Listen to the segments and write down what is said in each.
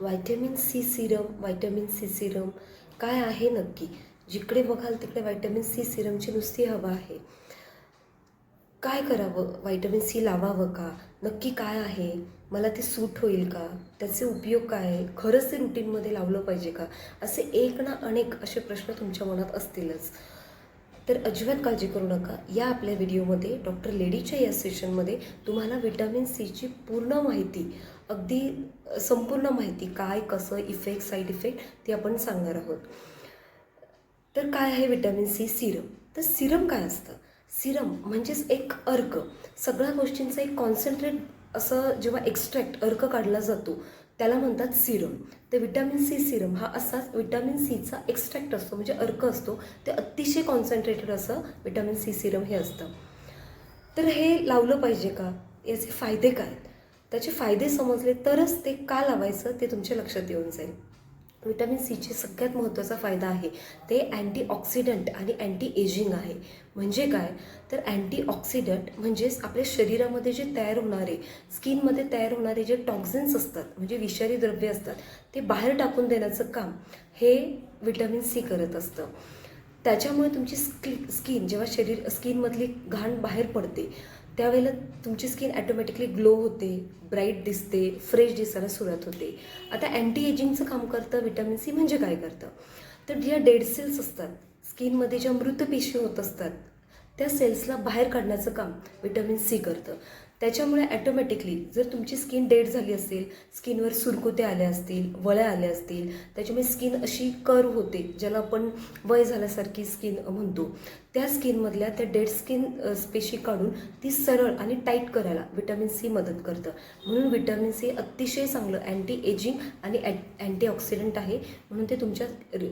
Vitamin C serum vitamin C serum काय आहे नक्की? जिकडे बघाल तिकडे व्हायटॅमिन सी सिरमची नुसती हवा आहे. काय करावं? व्हायटॅमिन सी लावावं का? नक्की काय आहे? मला ते सूट होईल का? त्याचे उपयोग काय आहे? खरंच ते रुटीनमध्ये लावलं पाहिजे का? असे एक ना अनेक असे प्रश्न तुमच्या मनात असतीलच. तर अजिबात काळजी करू नका. या आपल्या व्हिडिओमध्ये डॉक्टर लेडीच्या या सेशनमध्ये तुम्हाला विटॅमिन सीची पूर्ण माहिती अगदी संपूर्ण माहिती काय कसं इफेक्ट साईड इफेक्ट ती आपण सांगणार आहोत. तर काय आहे विटॅमिन सी सिरम? तर सिरम काय असतं? सिरम म्हणजेच एक अर्क. सगळ्या गोष्टींचा एक कॉन्सन्ट्रेट असं जेव्हा एक्स्ट्रॅक्ट अर्क काढला जातो त्याला म्हणतात सिरम. तर विटॅमिन सी सिरम हा असाच विटॅमिन सीचा एक्स्ट्रॅक्ट असतो म्हणजे अर्क असतो. ते अतिशय कॉन्सन्ट्रेटेड असं विटॅमिन सी सिरम हे असतं. तर हे लावलं पाहिजे का? याचे फायदे काय? आहेत त्याचे फायदे समजले तरच ते का लावायचं ते तुमच्या लक्षात येऊन जाईल. विटॅमिन सीचे सगळ्यात महत्त्वाचा फायदा आहे. ते अँटीऑक्सिडंट आणि अँटी एजिंग आहे. म्हणजे काय? तर अँटीऑक्सिडंट म्हणजेच आपल्या शरीरामध्ये जे तयार होणारे स्किनमध्ये तयार होणारे जे टॉक्झिन्स असतात म्हणजे विषारी द्रव्य असतात ते बाहेर टाकून देण्याचं काम हे विटॅमिन सी करत असतं. त्याच्यामुळे तुमची स्कि स्किन जेव्हा शरीर स्किनमधली घाण बाहेर पडते त्यावेळेला तुमची स्किन ॲटोमॅटिकली ग्लो होते ब्राईट दिसते फ्रेश दिसायला सुरुवात होते. आता अँटी एजिंगचं काम करतं विटॅमिन सी म्हणजे काय करतं? तर ज्या डेड सेल्स असतात स्किनमध्ये ज्या मृत पेशी होत असतात त्या सेल्सला बाहेर काढण्याचं काम विटॅमिन सी करतं. त्याच्यामुळे ॲटोमॅटिकली जर तुमची स्किन डेड झाली असेल स्किनवर सुरकुत्या आल्या असतील वळ्या आल्या असतील त्याच्यामुळे स्किन अशी कर्व होते ज्याला आपण वय झाल्यासारखी स्किन म्हणतो. त्या स्किनमधल्या त्या डेड स्किन स्पेशी काढून ती सरळ आणि टाईट करायला विटॅमिन सी मदत करतं. म्हणून विटॅमिन सी अतिशय चांगलं अँटी एजिंग आणि अँटीऑक्सिडंट आहे. म्हणून ते तुमच्या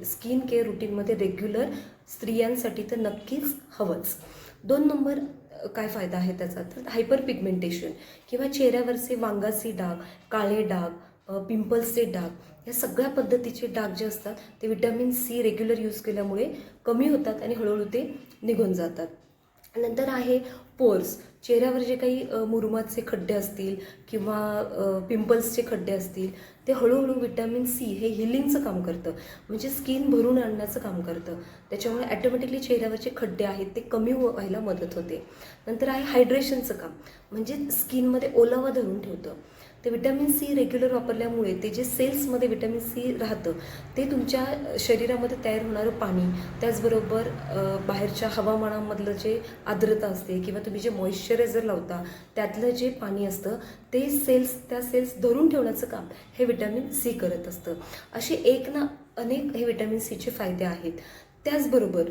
स्किन केअर रुटीनमध्ये रेग्युलर स्त्रियांसाठी तर नक्कीच हवंच. दोन नंबर काय फायदा आहे त्याचा? तर हायपर पिगमेंटेशन किंवा चेहऱ्यावरचे वांगाचे डाग काळे डाग पिंपल्सचे डाग या सगळ्या पद्धतीचे डाग जे असतात ते विटॅमिन सी रेग्युलर यूज केल्यामुळे कमी होतात आणि हळूहळू ते निघून जातात. नंतर आहे पोर्स चेहऱ्यावर जे काही अ, मुरुमाचे खड्डे असतील किंवा पिंपल्सचे खड्डे असतील ते हळूहळू विटॅमिन सी हे हिलिंगचं काम करतं. म्हणजे स्किन भरून आणण्याचं काम करतं. त्याच्यामुळे ॲटोमॅटिकली चेहऱ्यावरचे खड्डे आहेत ते कमी व्हायला मदत होते. नंतर आहे हायड्रेशनचं काम. म्हणजे स्किनमध्ये ओलावा धरून ठेवतं. ते विटॅमिन सी रेग्युलर वापरल्यामुळे ते जे सेल्समध्ये विटॅमिन सी राहतं ते तुमच्या शरीरामध्ये तयार होणारं पाणी त्याचबरोबर बाहेरच्या हवामानामधलं जे आर्द्रता असते किंवा तुम्ही जे मॉइश्चरायझर लावता त्यातलं जे पाणी असतं ते सेल्स त्या सेल्स धरून ठेवण्याचं काम हे विटॅमिन सी करत असतं. असे एक ना अनेक हे विटॅमिन सीचे फायदे आहेत. त्याचबरोबर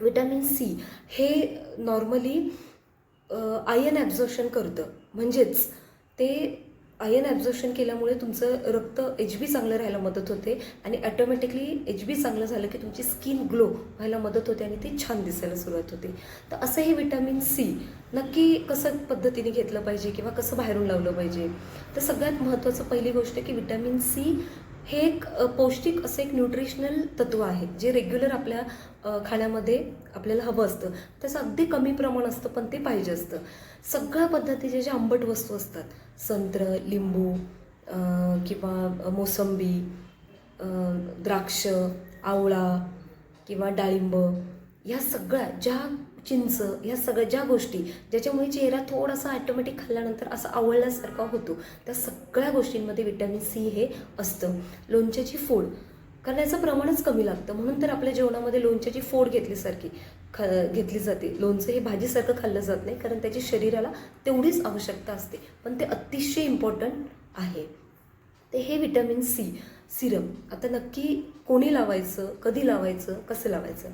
विटॅमिन सी हे नॉर्मली आयन ॲब्झॉर्शन करतं. म्हणजेच ते आयन ॲब्झॉर्शन केल्यामुळे तुमचं रक्त एच बी चांगलं राहायला मदत होते आणि ॲटोमॅटिकली एच बी चांगलं झालं की तुमची स्किन ग्लो व्हायला मदत होते आणि ती छान दिसायला सुरुवात होते. तर असं हे विटॅमिन सी नक्की कसं पद्धतीने घेतलं पाहिजे किंवा कसं बाहेरून लावलं पाहिजे? तर सगळ्यात महत्त्वाचं पहिली गोष्ट की विटॅमिन सी हे एक पौष्टिक असं एक न्यूट्रिशनल तत्व आहे जे रेग्युलर आपल्या खाण्यामध्ये आपल्याला हवं असतं. त्याचं अगदी कमी प्रमाण असतं पण ते पाहिजे असतं. सगळ्या पद्धतीचे ज्या आंबट वस्तू असतात संत्र लिंबू किंवा मोसंबी द्राक्ष आवळा किंवा डाळिंब या सगळ्या ज्या चिंच ह्या सगळ्या ज्या गोष्टी ज्याच्यामुळे चेहरा थोडासा ॲटोमॅटिक खाल्ल्यानंतर असा आवळल्यासारखा होतो त्या सगळ्या गोष्टींमध्ये विटॅमिन सी हे असतं. लोणच्याची फोड कारण याचं प्रमाणच कमी लागतं. म्हणून तर आपल्या जेवणामध्ये लोणच्याची फोड घेतल्यासारखी ख घेतली जाते. लोणचं हे भाजीसारखं खाल्लं जात नाही कारण त्याची शरीराला तेवढीच आवश्यकता असते. पण ते अतिशय इम्पॉर्टंट आहे. ते हे विटॅमिन सी सिरम. आता नक्की कोणी लावायचं कधी लावायचं कसं लावायचं?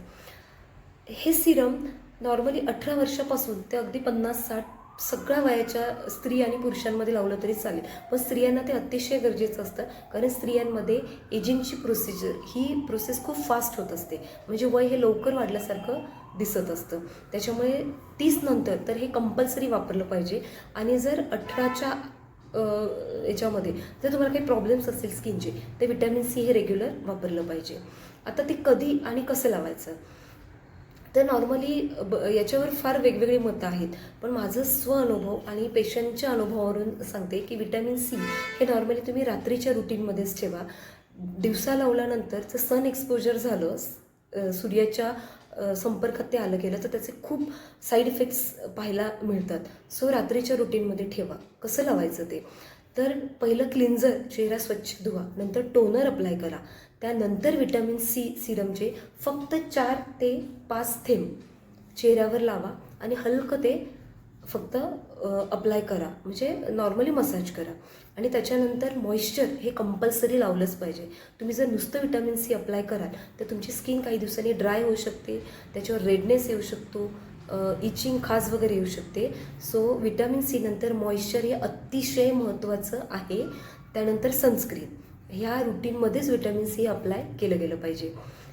हे सिरम नॉर्मली अठरा वर्षापासून ते अगदी पन्नास साठ सगळ्या वयाच्या स्त्री आणि पुरुषांमध्ये लावलं तरी चालेल. पण स्त्रियांना ते अतिशय गरजेचं असतं. कारण स्त्रियांमध्ये एजिंगची प्रोसिजर ही प्रोसेस खूप फास्ट होत असते. म्हणजे वय हे लवकर वाढल्यासारखं दिसत असतं. त्याच्यामुळे तीस नंतर तर हे कंपल्सरी वापरलं पाहिजे. आणि जर अठराच्या याच्यामध्ये जर तुम्हाला काही प्रॉब्लेम्स असतील स्किनचे तर विटॅमिन सी हे रेग्युलर वापरलं पाहिजे. आता ते कधी आणि कसं लावायचं? तर नॉर्मली ब याच्यावर फार वेगवेगळी मतं आहेत. पण माझं स्व अनुभव आणि पेशंटच्या अनुभवावरून सांगते की विटॅमिन सी हे नॉर्मली तुम्ही रात्रीच्या रुटीनमध्येच ठेवा. दिवसा लावल्यानंतर जर सन एक्सपोजर झालं सूर्याच्या संपर्कात ते आलं गेलं तर त्याचे खूप साईड इफेक्ट्स पाहायला मिळतात. सो रात्रीच्या रुटीनमध्ये ठेवा. कसं लावायचं ते? तर पहिलं क्लिन्झर चेहरा स्वच्छ धुवा नंतर टोनर अप्लाय करा. त्यानंतर विटॅमिन सी सिरमचे फक्त चार ते पाच थेंब चेहऱ्यावर लावा आणि हलकं ते फक्त अप्लाय करा. म्हणजे नॉर्मली मसाज करा. आणि त्याच्यानंतर मॉइश्चर हे कंपल्सरी लावलंच पाहिजे. तुम्ही जर नुसतं विटॅमिन सी अप्लाय कराल तर तुमची स्किन काही दिवसांनी ड्राय होऊ शकते त्याच्यावर रेडनेस येऊ शकतो. इचिंग खाज वगैरे येऊ शकते. सो विटॅमिन सी नंतर मॉइश्चर हे अतिशय महत्त्वाचं आहे. त्यानंतर सनस्क्रीन ह्या रुटीनमध्येच विटॅमिन सी अप्लाय केलं गेलं पाहिजे.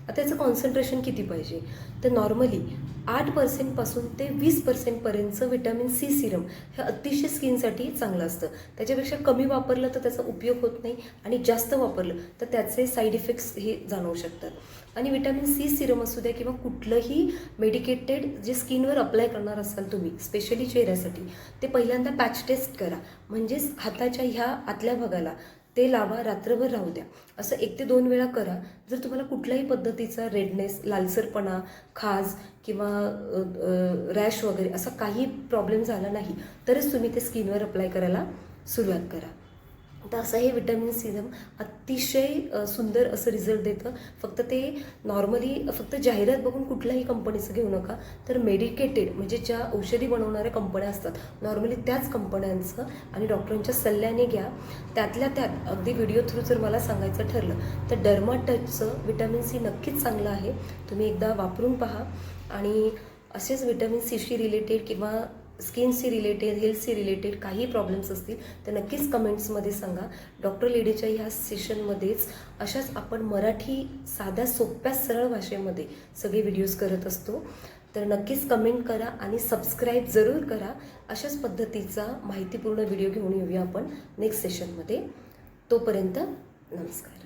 आता याचं कॉन्सन्ट्रेशन किती पाहिजे? तर नॉर्मली आठ पर्सेंटपासून ते वीस पर्सेंटपर्यंतचं विटॅमिन सी सिरम हे अतिशय स्किनसाठी चांगलं असतं. त्याच्यापेक्षा कमी वापरलं तर त्याचा उपयोग होत नाही आणि जास्त वापरलं तर त्याचे साईड इफेक्ट्स हे जाणवू शकतात. आणि विटॅमिन सी सिरम असू द्या किंवा कुठलंही मेडिकेटेड जे स्किनवर अप्लाय करणार असाल तुम्ही स्पेशली चेहऱ्यासाठी ते पहिल्यांदा पॅच टेस्ट करा. म्हणजेच हाताच्या ह्या आतल्या भागाला ते लावा रात्रभर राहू द्या. असं एक ते दोन वेळा करा. जर तुम्हाला कुठल्याही पद्धतीचा रेडनेस लालसरपणा खाज किंवा रॅश वगैरे असा काही प्रॉब्लेम झाला नाही तरच तुम्ही ते स्किनवर अप्लाय करायला सुरुवात करा. तर असं हे विटॅमिन सिरम अतिशय सुंदर असं रिझल्ट देतं. फक्त ते नॉर्मली फक्त जाहिरात बघून कुठल्याही कंपनीचं घेऊ नका. तर मेडिकेटेड म्हणजे ज्या औषधी बनवणाऱ्या कंपन्या असतात नॉर्मली त्याच कंपन्यांचं आणि डॉक्टरांच्या सल्ल्याने घ्या. त्यातल्या त्यात अगदी व्हिडिओ थ्रू जर मला सांगायचं ठरलं तर डर्मा टचचं विटॅमिन सी नक्कीच चांगलं आहे. तुम्ही एकदा वापरून पहा. आणि असेच विटॅमिन सीशी रिलेटेड किंवा स्किनशी रिलेटेड हेल्थशी रिलेटेड काही प्रॉब्लेम्स असतील तर नक्कीच कमेंट्समध्ये सांगा. डॉक्टर लेडीच्या ह्या सेशनमध्येच अशाच आपण मराठी साध्या सोप्या सरळ भाषेमध्ये सगळे व्हिडिओज करत असतो. तर नक्कीच कमेंट करा आणि सबस्क्राईब जरूर करा. अशाच पद्धतीचा माहितीपूर्ण व्हिडिओ घेऊन येऊया आपण नेक्स्ट सेशनमध्ये तोपर्यंत नमस्कार.